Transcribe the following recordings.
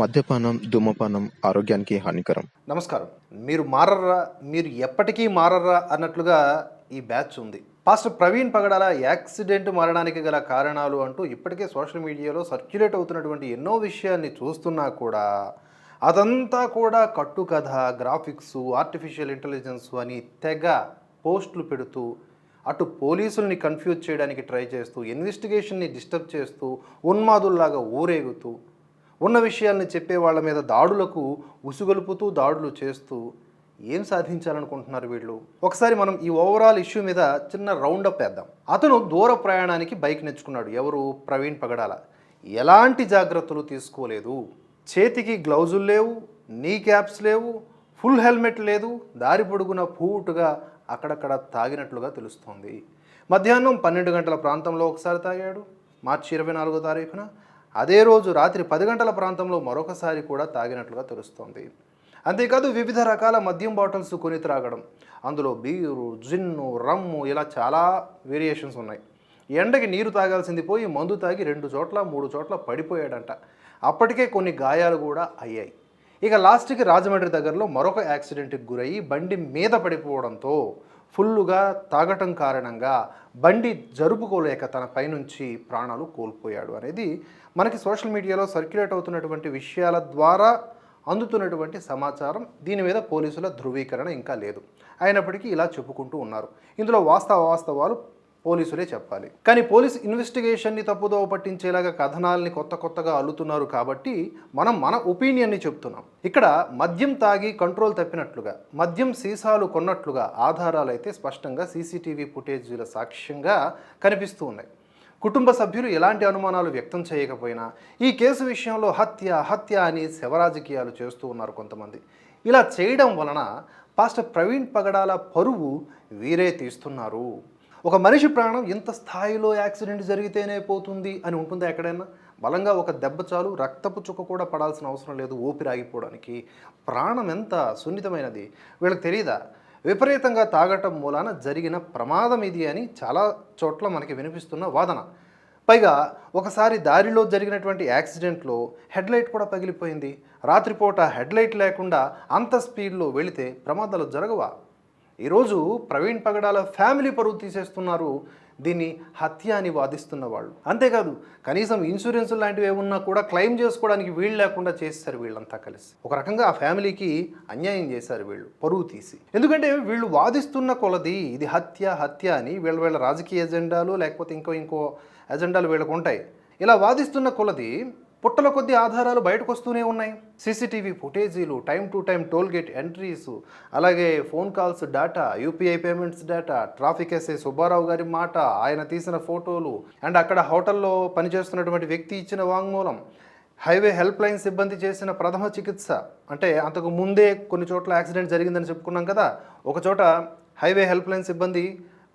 మద్యపానం ధూమపానం ఆరోగ్యానికి హానికరం. నమస్కారం. మీరు మారర్రా మీరు ఎప్పటికీ మారర్రా అన్నట్లుగా ఈ బ్యాచ్ ఉంది. పాస్టర్ ప్రవీణ్ పగడాల యాక్సిడెంట్ మరణానికి గల కారణాలు అంటూ ఇప్పటికే సోషల్ మీడియాలో సర్క్యులేట్ అవుతున్నటువంటి ఎన్నో విషయాన్ని చూస్తున్నా కూడా అదంతా కూడా కట్టుకథ గ్రాఫిక్స్ ఆర్టిఫిషియల్ ఇంటెలిజెన్స్ అని తెగ పోస్టులు పెడుతూ అటు పోలీసుల్ని కన్ఫ్యూజ్ చేయడానికి ట్రై చేస్తూ ఇన్వెస్టిగేషన్ని డిస్టర్బ్ చేస్తూ ఉన్మాదుల్లాగా ఊరేగుతూ ఉన్న విషయాల్ని చెప్పే వాళ్ళ మీద దాడులకు ఉసుగొలుపుతూ దాడులు చేస్తూ ఏం సాధించాలనుకుంటున్నారు వీళ్ళు? ఒకసారి మనం ఈ ఓవరాల్ ఇష్యూ మీద చిన్న రౌండప్ వేద్దాం. అతను దూర ప్రయాణానికి బైక్ నెచ్చుకున్నాడు ఎవరు? ప్రవీణ్ పగడాల. ఎలాంటి జాగ్రత్తలు తీసుకోలేదు. చేతికి గ్లౌజులు లేవు నీ క్యాప్స్ లేవు ఫుల్ హెల్మెట్ లేదు. దారి పొడుగున పూటుగా అక్కడక్కడ తాగినట్లుగా తెలుస్తోంది. మధ్యాహ్నం పన్నెండు గంటల ప్రాంతంలో ఒకసారి తాగాడు. మార్చి ఇరవై నాలుగో తారీఖున అదే రోజు రాత్రి పది గంటల ప్రాంతంలో మరొకసారి కూడా తాగినట్లుగా తెలుస్తోంది. అంతేకాదు వివిధ రకాల మద్యం బాటిల్స్ కొని త్రాగడం అందులో బీరు జిన్ను రమ్ము ఇలా చాలా వేరియేషన్స్ ఉన్నాయి. ఎండకి నీరు తాగాల్సింది పోయి మందు తాగి రెండు చోట్ల మూడు చోట్ల పడిపోయాడంట. అప్పటికే కొన్ని గాయాలు కూడా అయ్యాయి. ఇక లాస్ట్కి రాజమండ్రి దగ్గరలో మరొక యాక్సిడెంట్కి గురయ్యి బండి మీద పడిపోవడంతో ఫుల్లుగా తాగటం కారణంగా బండి జరుపుకోలేక తన పైనుంచి ప్రాణాలు కోల్పోయాడు అనేది మనకి సోషల్ మీడియాలో సర్క్యులేట్ అవుతున్నటువంటి విషయాల ద్వారా అందుతున్నటువంటి సమాచారం. దీని మీద పోలీసుల ధృవీకరణ ఇంకా లేదు. అయినప్పటికీ ఇలా చెప్పుకుంటూ ఉన్నారు. ఇందులో వాస్తవ వాస్తవాలు పోలీసులే చెప్పాలి. కానీ పోలీస్ ఇన్వెస్టిగేషన్ని తప్పుదోవ పట్టించేలాగా కథనాల్ని కొత్త కొత్తగా అల్లుతున్నారు కాబట్టి మనం మన ఒపీనియన్ని చెప్తున్నాం. ఇక్కడ మద్యం తాగి కంట్రోల్ తప్పినట్లుగా మద్యం సీసాలు కొన్నట్లుగా ఆధారాలు అయితే స్పష్టంగా సీసీటీవీ ఫుటేజీల సాక్ష్యంగా కనిపిస్తూ ఉన్నాయి. కుటుంబ సభ్యులు ఎలాంటి అనుమానాలు వ్యక్తం చేయకపోయినా ఈ కేసు విషయంలో హత్య హత్య అని శవరాజకీయాలు చేస్తూ ఉన్నారు కొంతమంది. ఇలా చేయడం వలన పాస్టర్ ప్రవీణ్ పగడాల పరువు వీరే తీస్తున్నారు. ఒక మనిషి ప్రాణం ఇంత స్థాయిలో యాక్సిడెంట్ జరిగితేనే పోతుంది అని ఉంటుందా ఎక్కడైనా? బలంగా ఒక దెబ్బ చాలు రక్తపు చుక్క కూడా పడాల్సిన అవసరం లేదు ఊపిరి ఆగిపోవడానికి ప్రాణం ఎంత సున్నితమైనది? వీళ్ళకి తెలియదా విపరీతంగా తాగటం మూలాన జరిగిన ప్రమాదం ఇది అని చాలా చోట్ల మనకి వినిపిస్తున్న వాదన. పైగా ఒకసారి దారిలో జరిగినటువంటి యాక్సిడెంట్లో హెడ్లైట్ కూడా పగిలిపోయింది. రాత్రిపూట హెడ్లైట్ లేకుండా అంత స్పీడ్లో వెళితే ప్రమాదాలు జరగవా? ఈరోజు ప్రవీణ్ పగడాల ఫ్యామిలీ పరువు తీసేస్తున్నారు. దీన్ని హత్య అని వాదిస్తున్న వాళ్ళు. అంతేకాదు కనీసం ఇన్సూరెన్స్ లాంటివి ఏమున్నా కూడా క్లెయిమ్ చేసుకోవడానికి వీళ్ళు లేకుండా చేశారు వీళ్ళంతా కలిసి. ఒక రకంగా ఆ ఫ్యామిలీకి అన్యాయం చేశారు వీళ్ళు పరువు తీసి. ఎందుకంటే వీళ్ళు వాదిస్తున్న కొలది ఇది హత్య హత్య అని వీళ్ళ వీళ్ళ రాజకీయ ఎజెండాలు లేకపోతే ఇంకో ఇంకో ఎజెండాలు వీళ్ళకు ఉంటాయి. ఇలా వాదిస్తున్న కొలది పుట్టల కొద్ది ఆధారాలు బయటకు వస్తూనే ఉన్నాయి. CCTV ఫుటేజీలు time to time toll gate entries అలాగే phone calls data UPI payments data traffic SI Subbarao గారి మాట ఆయన తీసిన ఫోటోలు అండ్ అక్కడ హోటల్లో పనిచేస్తున్నటువంటి వ్యక్తి ఇచ్చిన వాంగ్మూలం హైవే హెల్ప్ లైన్ సిబ్బంది చేసిన ప్రథమ చికిత్స. అంటే అంతకు ముందే కొన్ని చోట్ల యాక్సిడెంట్ జరిగిందని చెప్పుకున్నాం కదా ఒక చోట హైవే హెల్ప్ లైన్ సిబ్బంది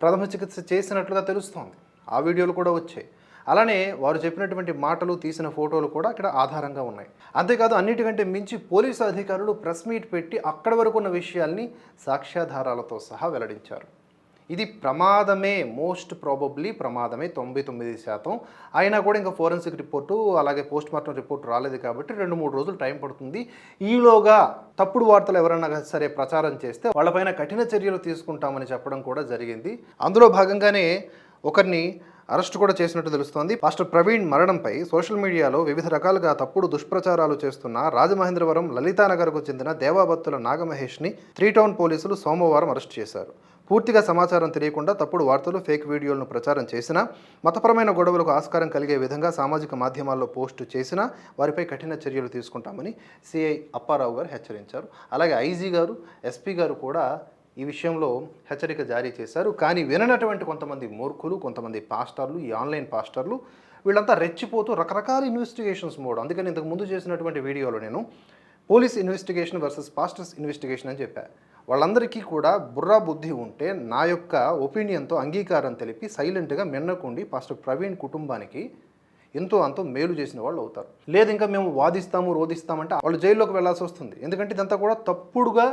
ప్రథమ చికిత్స చేసినట్లుగా తెలుస్తోంది. ఆ వీడియోలు కూడా వచ్చాయి. అలానే వారు చెప్పినటువంటి మాటలు తీసిన ఫోటోలు కూడా ఇక్కడ ఆధారంగా ఉన్నాయి. అంతేకాదు అన్నిటికంటే మించి పోలీసు అధికారులు ప్రెస్ మీట్ పెట్టి అక్కడి వరకు ఉన్న విషయాల్ని సాక్ష్యాధారాలతో సహా వెల్లడించారు. ఇది ప్రమాదమే మోస్ట్ ప్రాబబ్లీ ప్రమాదమే తొంభై తొమ్మిది శాతం. అయినా కూడా ఇంకా ఫోరెన్సిక్ రిపోర్టు అలాగే పోస్ట్ మార్టం రిపోర్ట్ రాలేదు కాబట్టి రెండు మూడు రోజులు టైం పడుతుంది. ఈలోగా తప్పుడు వార్తలు ఎవరైనా సరే ప్రచారం చేస్తే వాళ్ళపైన కఠిన చర్యలు తీసుకుంటామని చెప్పడం కూడా జరిగింది. అందులో భాగంగానే ఒకరిని అరెస్ట్ కూడా చేసినట్టు తెలుస్తోంది. పాస్టర్ ప్రవీణ్ మరణంపై సోషల్ మీడియాలో వివిధ రకాలుగా తప్పుడు దుష్ప్రచారాలు చేస్తున్న రాజమహేంద్రవరం లలితానగర్కు చెందిన దేవాభత్తుల నాగమహేష్ని త్రీ టౌన్ పోలీసులు సోమవారం అరెస్ట్ చేశారు. పూర్తిగా సమాచారం తెలియకుండా తప్పుడు వార్తలు ఫేక్ వీడియోలను ప్రచారం చేసినా మతపరమైన గొడవలకు ఆస్కారం కలిగే విధంగా సామాజిక మాధ్యమాల్లో పోస్టు చేసినా వారిపై కఠిన చర్యలు తీసుకుంటామని సిఐ అప్పారావు గారు హెచ్చరించారు. అలాగే ఐజీ గారు ఎస్పీ గారు కూడా ఈ విషయంలో హెచ్చరిక జారీ చేశారు. కానీ విననటువంటి కొంతమంది మూర్ఖులు కొంతమంది పాస్టర్లు ఈ ఆన్లైన్ పాస్టర్లు వీళ్ళంతా రెచ్చిపోతూ రకరకాల ఇన్వెస్టిగేషన్స్ మోడ్. అందుకని ఇంతకు ముందు చేసినటువంటి వీడియోలో నేను police investigation versus pastors investigation అని చెప్పా. వాళ్ళందరికీ కూడా బుర్రా బుద్ధి ఉంటే నా యొక్క ఒపీనియన్తో అంగీకారం తెలిపి సైలెంట్గా మిన్నకుండి పాస్టర్ ప్రవీణ్ కుటుంబానికి ఎంతో అంతో మేలు చేసిన వాళ్ళు అవుతారు. లేదు ఇంకా మేము వాదిస్తాము రోధిస్తామంటే వాళ్ళు జైల్లోకి వెళ్ళాల్సి వస్తుంది. ఎందుకంటే ఇదంతా కూడా తప్పుడుగా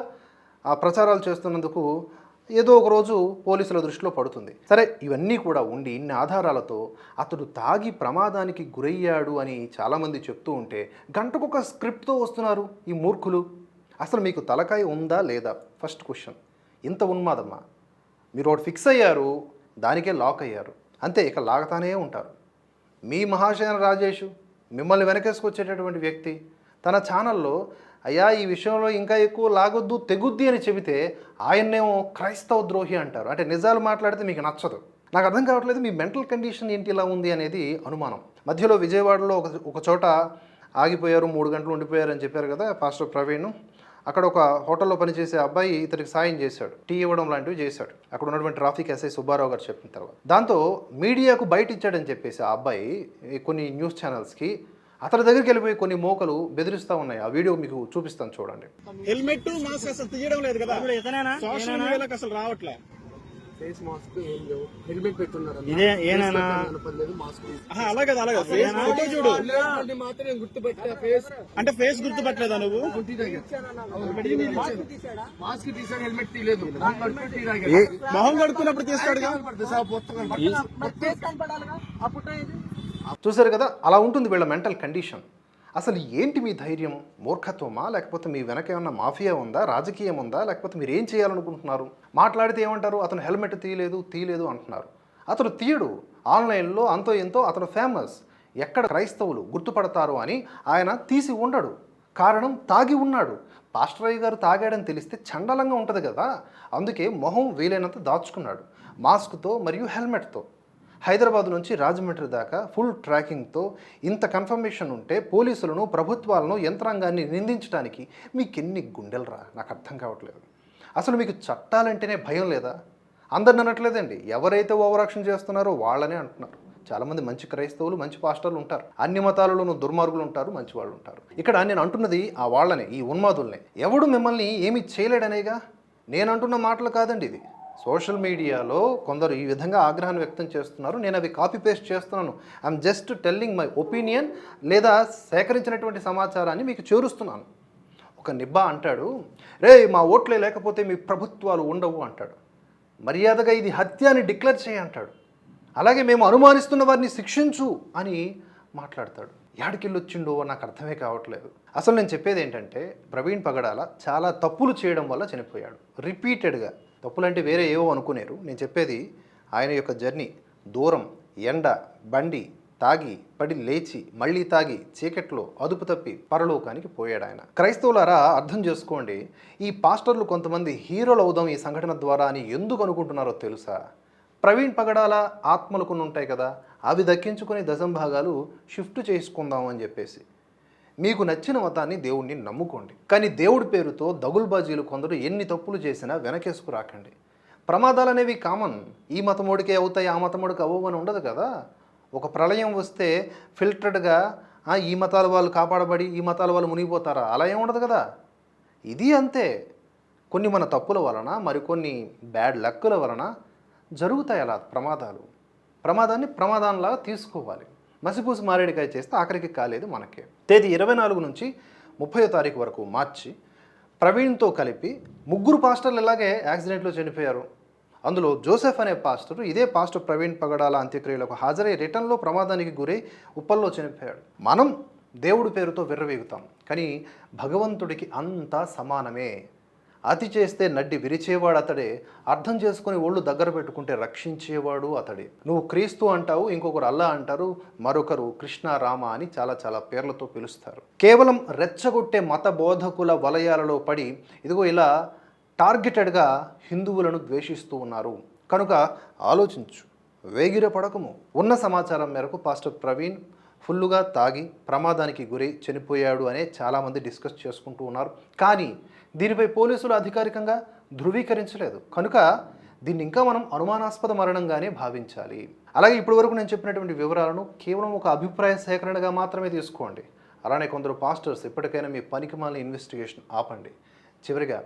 ప్రచారాలు చేస్తున్నందుకు ఏదో ఒక రోజు పోలీసుల దృష్టిలో పడుతుంది. సరే ఇవన్నీ కూడా ఉండి ఇన్ని ఆధారాలతో అతడు తాగి ప్రమాదానికి గురయ్యాడు అని చాలామంది చెప్తూ ఉంటే గంటకొక స్క్రిప్ట్తో వస్తున్నారు ఈ మూర్ఖులు. అసలు మీకు తలకాయ ఉందా లేదా? First question. ఇంత ఉన్మాదమ్మా. మీరు ఒకటి ఫిక్స్ అయ్యారు దానికే లాక్ అయ్యారు. అంతే ఇక లాగతానే ఉంటారు. మీ మహాశయన రాజేష్ మిమ్మల్ని వెనకేసుకొచ్చేటటువంటి వ్యక్తి తన ఛానల్లో అయ్యా ఈ విషయంలో ఇంకా ఎక్కువ లాగొద్దు తెగుద్ది అని చెబితే ఆయన్నేమో క్రైస్తవ ద్రోహి అంటారు. అంటే నిజాలు మాట్లాడితే మీకు నచ్చదు. నాకు అర్థం కావట్లేదు మీ మెంటల్ కండిషన్ ఏంటి ఇలా ఉంది అనేది అనుమానం. మధ్యలో విజయవాడలో ఒక ఒక చోట ఆగిపోయారు మూడు గంటలు ఉండిపోయారు అని చెప్పారు కదా పాస్టర్ ప్రవీణ్. అక్కడ ఒక హోటల్లో పనిచేసే అబ్బాయి ఇతనికి సాయం చేశాడు. టీ ఇవ్వడం లాంటివి చేశాడు. అక్కడ ఉన్నటువంటి ట్రాఫిక్ ఎస్ఐ సుబ్బారావు గారు చెప్పిన తర్వాత. దాంతో మీడియాకు బయట ఇచ్చాడని చెప్పేసి ఆ అబ్బాయి కొన్ని న్యూస్ ఛానల్స్కి అతని దగ్గరికి వెళ్ళిపోయి కొన్ని మోకలు బెదిరిస్తూ ఉన్నాయి. ఆ వీడియో మీకు చూపిస్తాను చూడండి. హెల్మెట్ మాస్క్ అసలు తీయడం లేదు కదా. అసలు రావట్లే. ఫేస్ మాస్క్ ఏం లేవు. హెల్మెట్ పెట్టున్నారు ఇదే ఏనానా కనపడలేదు మాస్క్ ఆహా, అలాగే అలాగే ఫేస్ ఫోటో చూడు. అది మాత్రం నేను గుర్తుపెట్టా ఫేస్. అంటే ఫేస్ గుర్తుపట్టలేదా నువ్వు? మాస్క్ తీసాడు? హెల్మెట్ తీయలేదు. మొహం కడుక్కున్నప్పుడు కనపడుతుంది. చూసారు కదా అలా ఉంటుంది వీళ్ళ మెంటల్ కండిషన్. అసలు ఏంటి మీ ధైర్యం? మూర్ఖత్వమా? లేకపోతే మీ వెనక ఏమన్నా మాఫియా ఉందా? రాజకీయం ఉందా? లేకపోతే మీరు ఏం చేయాలనుకుంటున్నారు? మాట్లాడితే ఏమంటారు? అతను హెల్మెట్ తీయలేదు తీయలేదు అంటున్నారు. అతను తీయడు. ఆన్లైన్లో అంతో ఎంతో అతను ఫేమస్ ఎక్కడ క్రైస్తవులు గుర్తుపడతారు అని ఆయన తీసి ఉండడు. కారణం తాగి ఉన్నాడు. పాస్టర్ గారు తాగాడని తెలిస్తే చండలంగా ఉంటుంది కదా. అందుకే మొహం వీలైనంత దాచుకున్నాడు. మాస్క్తో మరియు హెల్మెట్తో. హైదరాబాద్ నుంచి రాజమండ్రి దాకా ఫుల్ ట్రాకింగ్తో ఇంత కన్ఫర్మేషన్ ఉంటే పోలీసులను ప్రభుత్వాలను యంత్రాంగాన్ని నిందించడానికి మీకు ఎన్ని గుండెలరా? నాకు అర్థం కావట్లేదు. అసలు మీకు చట్టాలంటేనే భయం లేదా? అందరిని అనట్లేదండి. ఎవరైతే ఓవరాక్షన్ చేస్తున్నారో వాళ్ళనే అంటున్నారు. చాలామంది మంచి క్రైస్తవులు మంచి పాస్టర్లు ఉంటారు. అన్ని మతాలలోనూ దుర్మార్గులు ఉంటారు మంచి వాళ్ళు ఉంటారు. ఇక్కడ నేను అంటున్నది ఆ వాళ్ళనే ఈ ఉన్మాదుల్నే. ఎవడు మిమ్మల్ని ఏమీ చేయలేడనేగా? నేను అంటున్న మాటలు కాదండి ఇది. సోషల్ మీడియాలో కొందరు ఈ విధంగా ఆగ్రహాన్ని వ్యక్తం చేస్తున్నారు. నేను అవి కాపీ పేస్ట్ చేస్తున్నాను. I'm just telling my opinion లేదా సేకరించినటువంటి సమాచారాన్ని మీకు చేరుస్తున్నాను. ఒక నిబ్బా అంటాడు రే మా ఓట్లే లేకపోతే మీ ప్రభుత్వాలు ఉండవు అంటాడు. మర్యాదగా ఇది హత్య అని డిక్లేర్ చేయి అంటాడు. అలాగే మేము అనుమానిస్తున్న వారిని శిక్షించు అని మాట్లాడతాడు. ఎక్కడికెళ్ళొచ్చిండో నాకు అర్థమే కావట్లేదు. అసలు నేను చెప్పేది ఏంటంటే ప్రవీణ్ పగడాల చాలా తప్పులు చేయడం వల్ల చనిపోయాడు. రిపీటెడ్గా. తప్పులంటే వేరే ఏవో అనుకునేరు. నేను చెప్పేది ఆయన యొక్క జర్నీ దూరం ఎండ బండి తాగి పడి లేచి మళ్ళీ తాగి చీకట్లో అదుపు తప్పి పరలోకానికి పోయాడు ఆయన. క్రైస్తవులారా అర్థం చేసుకోండి ఈ పాస్టర్లు కొంతమంది హీరోలు అవుదాం ఈ సంఘటన ద్వారా అని ఎందుకు అనుకుంటున్నారో తెలుసా? ప్రవీణ్ పగడాల ఆత్మలు కొన్ని ఉంటాయి కదా అవి దక్కించుకునే దశంభాగాలు షిఫ్ట్ చేసుకుందాం అని చెప్పేసి. మీకు నచ్చిన మతాన్ని దేవుణ్ణి నమ్ముకోండి. కానీ దేవుడి పేరుతో దగుల్బాజీలు కొందరు ఎన్ని తప్పులు చేసినా వెనకేసుకు రాకండి. ప్రమాదాలు అనేవి కామన్. ఈ మతమోడికే అవుతాయి ఆ మతమోడికి అవ్వవు అని ఉండదు కదా? ఒక ప్రళయం వస్తే ఫిల్టర్డ్గా ఈ మతాల వాళ్ళు కాపాడబడి ఈ మతాల వాళ్ళు మునిగిపోతారా? అలా ఏం ఉండదు కదా? ఇది అంతే. కొన్ని మన తప్పుల వలన మరికొన్ని బ్యాడ్ లక్కుల వలన జరుగుతాయి అలా ప్రమాదాలు. ప్రమాదాన్ని ప్రమాదంలాగా తీసుకోవాలి. మసిపూసి మారేడికాయ చేస్తే ఆఖరికి కాలేదు మనకే. తేదీ ఇరవై నాలుగు నుంచి ముప్పై తారీఖు వరకు మార్చి ప్రవీణ్తో కలిపి ముగ్గురు పాస్టర్లు ఇలాగే యాక్సిడెంట్లో చనిపోయారు. అందులో జోసెఫ్ అనే పాస్టర్ ఇదే పాస్టర్ ప్రవీణ్ పగడాల అంత్యక్రియలకు హాజరై రిటర్న్లో ప్రమాదానికి గురై ఉప్పల్లో చనిపోయాడు. మనం దేవుడి పేరుతో విర్రవీగుతాం. కానీ భగవంతుడికి అంతా సమానమే. అతి చేస్తే నడ్డి విరిచేవాడు అతడే. అర్థం చేసుకుని ఒళ్ళు దగ్గర పెట్టుకుంటే రక్షించేవాడు అతడే. నువ్వు క్రీస్తు అంటావు ఇంకొకరు అల్లా అంటారు మరొకరు కృష్ణ రామ అని చాలా చాలా పేర్లతో పిలుస్తారు. కేవలం రెచ్చగొట్టే మత బోధకుల వలయాలలో పడి ఇదిగో ఇలా టార్గెటెడ్గా హిందువులను ద్వేషిస్తూ ఉన్నారు. కనుక ఆలోచించు వేగిర పడకము ఉన్న సమాచారం మేరకు పాస్టర్ ప్రవీణ్ ఫుల్లుగా తాగి ప్రమాదానికి గురై చనిపోయాడు అనే చాలామంది డిస్కస్ చేసుకుంటూ ఉన్నారు. కానీ దీనిపై పోలీసులు అధికారికంగా ధృవీకరించలేదు. కనుక దీన్ని ఇంకా మనం అనుమానాస్పద మరణంగానే భావించాలి. అలాగే ఇప్పటివరకు నేను చెప్పినటువంటి వివరాలను కేవలం ఒక అభిప్రాయ సేకరణగా మాత్రమే తీసుకోండి. అలానే కొందరు పాస్టర్స్ ఇప్పటికైనా మీ పనికి మాలిన ఇన్వెస్టిగేషన్ ఆపండి. చివరిగా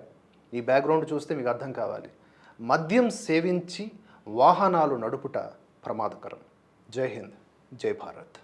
ఈ బ్యాక్గ్రౌండ్ చూస్తే మీకు అర్థం కావాలి. మద్యం సేవించి వాహనాలు నడుపుట ప్రమాదకరం. జై హింద్. జై భారత్.